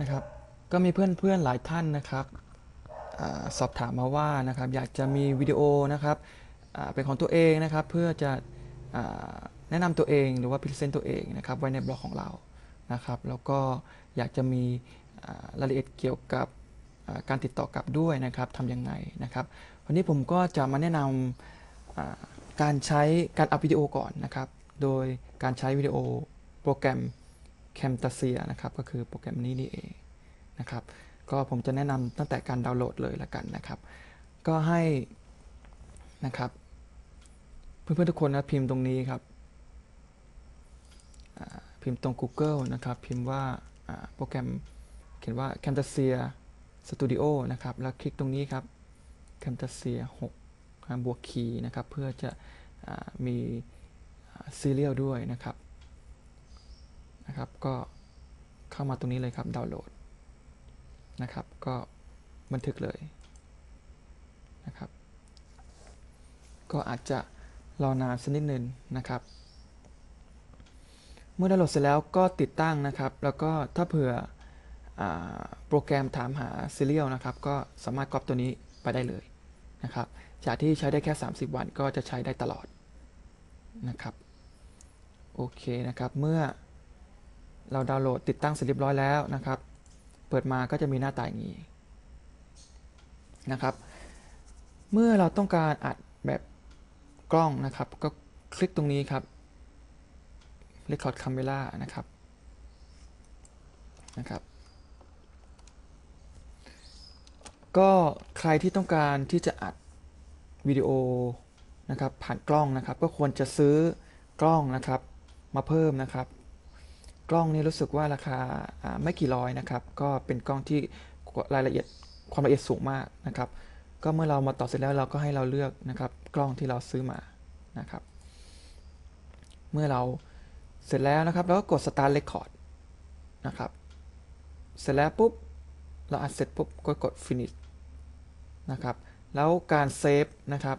นะครับ ก็มีเพื่อนๆหลายท่านนะครับอสอบถามมาว่านะครับอยากจะมีวิดีโอนะครับเป็นของตัวเองนะครับ เพื่อจะอแนะนำตัวเองหรือว่าพรีเซนต์ตัวเองนะครับไว้ในบล็อกของเรานะครับ แล้วก็อยากจะมีรายละเอียดเกี่ยวกับการติดต่อกลับด้วยนะครับทำยังไงนะครับ วันนี้ผมก็จะมาแนะนำอ่าการใช้การอัพวิดีโอก่อนนะครับ โดยการใช้วิดีโอโปรแกรม Camtasia นะครับก็คือโปรแกรมนี้นี่เองนะครับก็ผมจะแนะนำตั้งแต่การดาวน์โหลดเลยละกันนะครับ ก็ให้นะครับเพื่อนๆทุกคนนะพิมพ์ตรงนี้ครับพิมพ์ตรง Google นะครับ พิมพ์ว่าโปรแกรมเขียนว่า Camtasia Studio นะครับ แล้วคลิกตรงนี้ครับ Camtasia 6บวกคีย์นะครับ เพื่อจะอ่ามีซีเรียลด้วยนะครับ นะครับ ก็เข้ามาตรงนี้เลยครับดาวน์โหลดนะครับ ก็บันทึกเลยนะครับ ก็อาจจะรอนานสักนิดนึงนะครับ เมื่อดาวน์โหลดเสร็จแล้วก็ติดตั้งนะครับ แล้วก็ถ้าเผื่ออโปรแกรมถามหา Serial นะครับ ก็สามารถก๊อปตัวนี้ไปได้เลยนะครับ จากที่ใช้ได้แค่ 30 วันก็จะใช้ได้ตลอดนะครับ โอเคนะครับ เมื่อ เราดาวน์โหลดติดตั้งเสร็จเรียบร้อยแล้วนะครับ เปิดมาก็จะมีหน้าตาอย่างนี้นะครับ เมื่อเราต้องการอัดแบบกล้องนะครับ ก็คลิกตรงนี้ครับ Record Camera นะครับนะครับ ก็ใครที่ต้องการที่จะอัดวิดีโอนะครับผ่านกล้องนะครับ ก็ควรจะซื้อกล้องนะครับมาเพิ่มนะครับ กล้องนี้รู้สึกว่าราคาอ่าไม่กี่ร้อยนะครับ ก็เป็นกล้องที่รายละเอียดความละเอียดสูงมากนะครับ ก็เมื่อเรามาต่อเสร็จแล้วเราก็ให้เราเลือกนะครับ กล้องที่เราซื้อมานะครับ เมื่อเราเสร็จแล้วนะครับเราก็กด start record นะครับ เสร็จแล้วปุ๊บเราอัดเสร็จปุ๊บก็กด finish นะครับ แล้วการเซฟนะครับ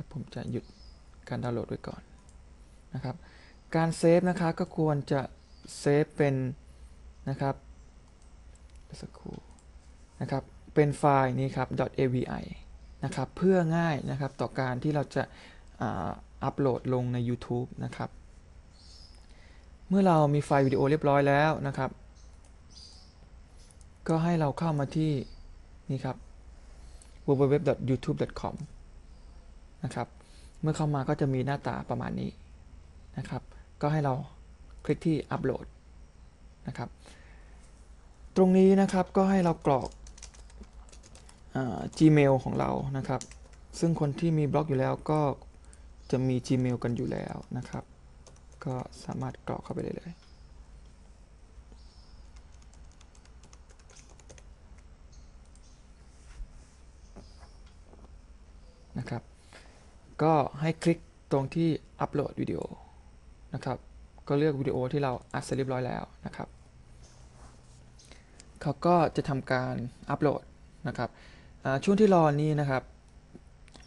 นะครับ ผมจะหยุดการดาวน์โหลดไว้ก่อนนะครับ การเซฟนะคะก็ควรจะเซฟเป็นนะครับสักครู่นะครับ เป็นไฟล์นี้ครับ .avi นะครับ เพื่อง่ายนะครับต่อการที่เราจะอาอัปโหลดลงใน YouTube นะครับ เมื่อเรามีไฟล์วิดีโอเรียบร้อยแล้วนะครับ ก็ให้เราเข้ามาที่นี่ครับ www.youtube.com นะครับ เมื่อเข้ามาก็จะมีหน้าตาประมาณนี้นะครับ ก็ให้เราคลิกที่อัปโหลดนะครับ ตรงนี้นะครับก็ให้เรากรอกอา Gmail ของเรานะครับ ซึ่งคนที่มีบล็อกอยู่แล้วก็จะมี Gmail กันอยู่แล้วนะครับ ก็สามารถกรอกเข้าไปได้เลย นะครับ ก็ให้คลิกตรงที่อัปโหลดวิดีโอนะครับ ก็เลือกวิดีโอที่เราอัดเสร็จเรียบร้อยแล้วนะครับ เขาก็จะทำการอัปโหลดนะครับช่วงที่รอนี้นะครับ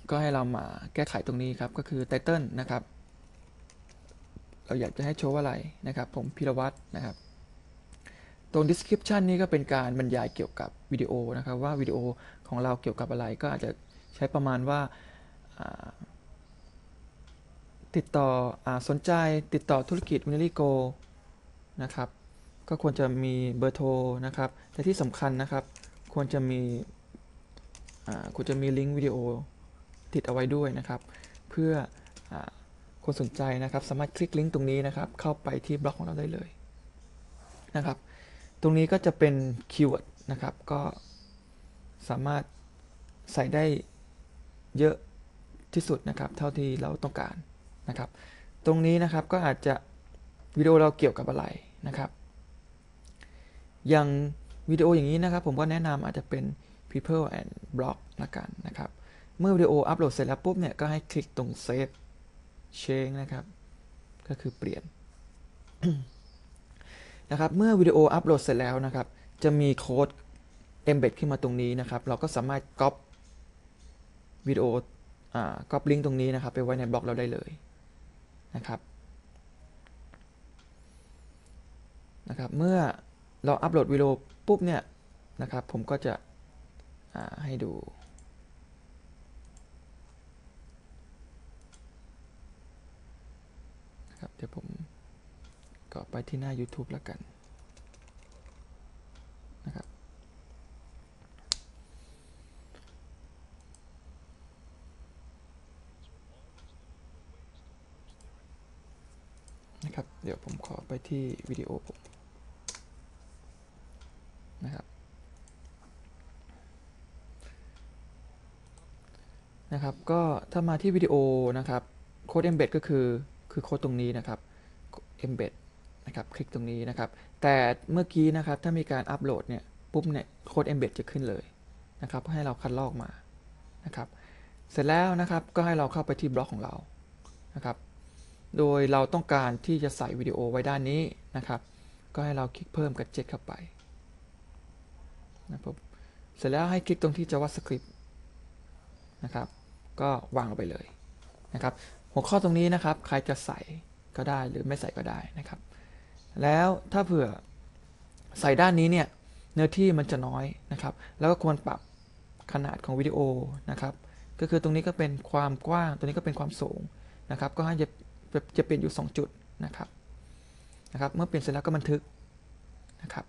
ก็ให้เรามาแก้ไขตรงนี้ครับ ก็คือไตเติลนะครับ เราอยากจะให้โชว์ว่าอะไรนะครับ ผมพิรวัตรนะครับ ตรง description นี้ก็เป็นการบรรยายเกี่ยวกับวิดีโอนะครับ ว่าวิดีโอของเราเกี่ยวกับอะไรก็อาจจะใช้ประมาณว่าอ่า ติดต่ออสนใจติดต่อธุรกิจวินิโกนะครับ ก็ควรจะมีเบอร์โทรนะครับ แต่ที่สำคัญนะครับ ควรจะมีควรจะมีลิงก์วิดีโอติดเอาไว้ด้วยนะครับ เพื่ออคนสนใจนะครับ สามารถคลิกลิงก์ตรงนี้นะครับ เข้าไปที่บล็อกของเราได้เลยนะครับ ตรงนี้ก็จะเป็นคีย์เวิร์ดนะครับ ก็สามารถใส่ได้เยอะที่สุดนะครับ เท่าที่เราต้องการ นะครับ ตรงนี้นะครับก็อาจจะวิดีโอเราเกี่ยวกับอะไรนะครับ อย่างวิดีโออย่างนี้นะครับ ผมก็แนะนำอาจจะเป็น people and blog ละกันนะครับ เมื่อวิดีโออัปโหลดเสร็จแล้วปุ๊บเนี่ยก็ให้คลิกตรง save change นะครับ ก็คือเปลี่ยนนะครับ เมื่อวิดีโออัปโหลดเสร็จแล้วนะครับ จะมีโค้ด embed ขึ้นมาตรงนี้นะครับ เราก็สามารถ copy วิดีโออ่า copy ลิงก์ตรงนี้นะครับ ไปไว้ในบล็อกเราได้เลย นะครับนะครับ เมื่อเราอัปโหลดวีดีโอปุ๊บเนี่ยนะครับผมก็จะให้ดูนะครับเดี๋ยวผมก็ไปที่หน้า YouTube แล้วกัน นะครับ เดี๋ยวผมขอไปที่วิดีโอผมนะครับนะครับก็ถ้ามาที่วิดีโอนะครับโค้ด embed ก็คือคือโค้ดตรงนี้นะครับ embed นะครับคลิกตรงนี้นะครับ แต่เมื่อกี้นะครับถ้ามีการอัปโหลดเนี่ยปุ๊บเนี่ยโค้ด embed จะขึ้นเลยนะครับให้เราคัดลอกมานะครับ เสร็จแล้วนะครับก็ให้เราเข้าไปที่บล็อกของเรานะครับ โดยเราต้องการที่จะใส่วิดีโอไว้ด้านนี้นะครับ ก็ให้เราคลิกเพิ่มกั d เจ็ตเข้าไปนะครับเสร็จแล้วให้คลิกตรงที่ JavaScript นะครับ ก็วางลงไปเลยนะครับ หัวข้อตรงนี้นะครับ ใครจะใส่ก็ได้หรือไม่ใส่ก็ได้นะครับ แล้วถ้าเผื่อใส่ด้านนี้เนี่ยเนื้อที่มันจะน้อยนะครับ แล้วก็ควรปรับขนาดของวิดีโอนะครับ ก็คือตรงนี้ก็เป็นความกว้าง ตรงนี้ก็เป็นความสูงนะครับ ก็ให้ จะเปลี่ยนอยู่ 2 จุดนะครับนะครับ เมื่อเปลี่ยนเสร็จแล้วก็บันทึกนะครับ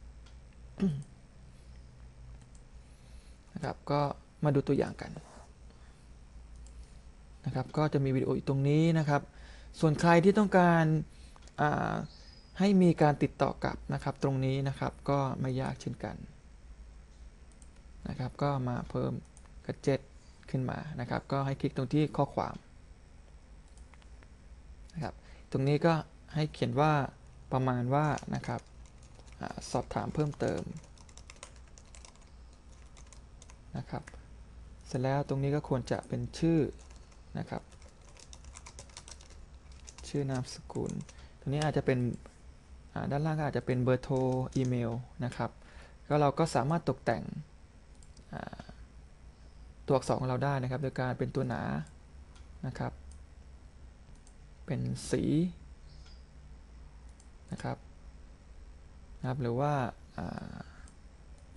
นะครับ ก็มาดูตัวอย่างกันนะครับ ก็จะมีวิดีโออยู่ตรงนี้นะครับ ส่วนใครที่ต้องการให้มีการติดต่อกลับนะครับ ตรงนี้นะครับก็ไม่ยากเช่นกันนะครับ ก็มาเพิ่มกระเจ็ตขึ้นมานะครับ ก็ให้คลิกตรงที่ข้อความ ตรงนี้ก็ให้เขียนว่าประมาณว่านะครับอสอบถามเพิ่มเติมนะครับ เสร็จแล้วตรงนี้ก็ควรจะเป็นชื่อนะครับ ชื่อนามสกุล ตรงนี้อาจจะเป็นด้านล่างก็อาจจะเป็นเบอร์โทรอีเมลนะครับ ก็เราก็สามารถตกแต่งตัวอักษรของเราได้นะครับ โดยการเป็นตัวหนานะครับ เป็นสีนะครับนะครับ หรือว่า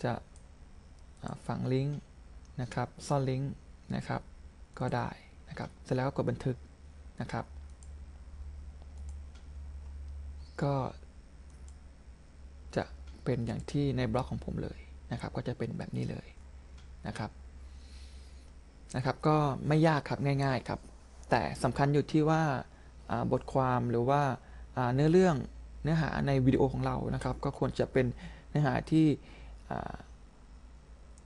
จะฝังลิงก์นะครับซ่อนลิงก์นะครับก็ได้นะครับเสร็จแล้วก็กดบันทึกนะครับ ก็จะเป็นอย่างที่ในบล็อกของผมเลยนะครับ ก็จะเป็นแบบนี้เลยนะครับนะครับ ก็ไม่ยากครับง่าย ๆครับ แต่สำคัญอยู่ที่ว่า บทความหรือว่าเนื้อเรื่องเนื้อหาในวิดีโอของเรานะครับ ก็ควรจะเป็นเนื้อหาที่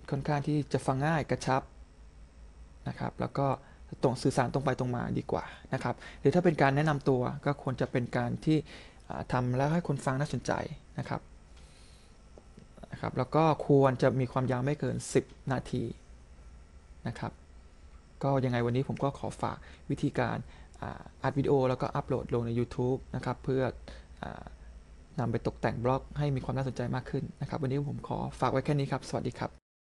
ค่อนข้างที่จะฟังง่ายกระชับนะครับ แล้วก็ตรงสื่อสารตรงไปตรงมาดีกว่านะครับ หรือถ้าเป็นการแนะนำตัวก็ควรจะเป็นการที่ทำแล้วให้คนฟังน่าสนใจนะครับนะครับ แล้วก็ควรจะมีความยาวไม่เกิน 10 นาทีนะครับ ก็ยังไงวันนี้ผมก็ขอฝากวิธีการ อัดวิดีโอแล้วก็อัปโหลดลงใน YouTube นะครับ เพื่อนำไปตกแต่งบล็อกให้มีความน่าสนใจมากขึ้นนะครับ วันนี้ผมขอฝากไว้แค่นี้ครับ สวัสดีครับ